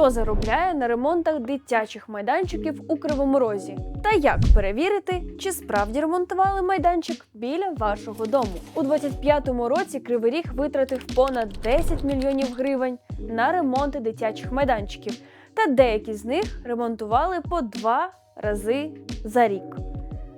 хто заробляє на ремонтах дитячих майданчиків у Кривому Розі, та як перевірити, чи справді ремонтували майданчик біля вашого дому. У 25-му році Кривий Ріг витратив понад 10 мільйонів гривень на ремонти дитячих майданчиків, та деякі з них ремонтували по два рази за рік.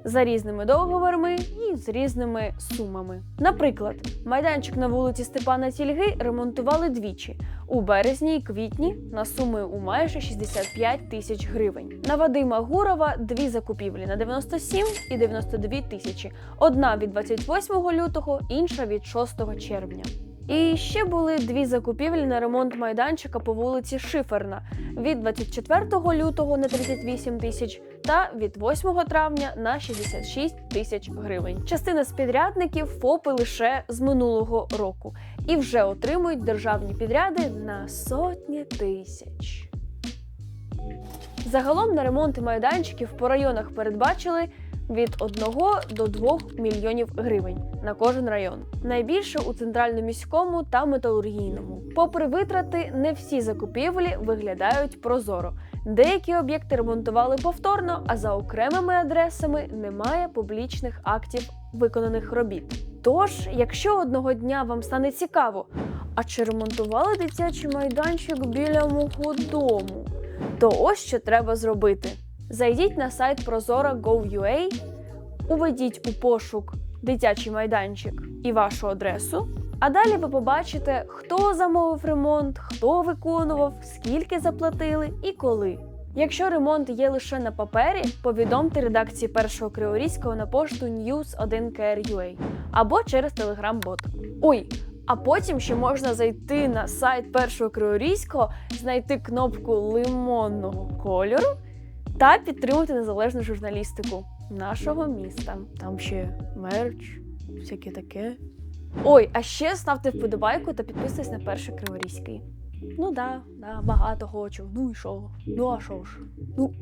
За різними договорами і з різними сумами. Наприклад, майданчик на вулиці Степана Тільги ремонтували двічі у березні і квітні на суми у майже 65 тисяч гривень. На Вадима Гурова дві закупівлі на 97 і 92 тисячі. Одна від 28 лютого, інша від 6 червня. І ще були дві закупівлі на ремонт майданчика по вулиці Шиферна від 24 лютого на 38 тисяч та від 8 травня на 66 тисяч гривень. Частина з підрядників ФОПи лише з минулого року і вже отримують державні підряди на сотні тисяч. Загалом на ремонти майданчиків по районах передбачили від 1 до 2 мільйонів гривень на кожен район. Найбільше у центрально-міському та металургійному. Попри витрати, не всі закупівлі виглядають прозоро. Деякі об'єкти ремонтували повторно, а за окремими адресами немає публічних актів виконаних робіт. Тож, якщо одного дня вам стане цікаво, а чи ремонтували дитячий майданчик біля мого дому, то ось що треба зробити. Зайдіть на сайт Prozora.gov.ua, уведіть у пошук дитячий майданчик і вашу адресу. А далі ви побачите, хто замовив ремонт, хто виконував, скільки заплатили і коли. Якщо ремонт є лише на папері, повідомте редакції першого криворізького на пошту news1kr.ua або через Telegram-бот. Ой, а потім ще можна зайти на сайт першого криворізького, знайти кнопку лимонного кольору та підтримати незалежну журналістику нашого міста. Там ще мерч, всяке таке. Ой, а ще ставте вподобайку та підписуйтесь на перший криворізький. Ну да, да, багато хочу. Ну і що? Ну а що ж? Ну,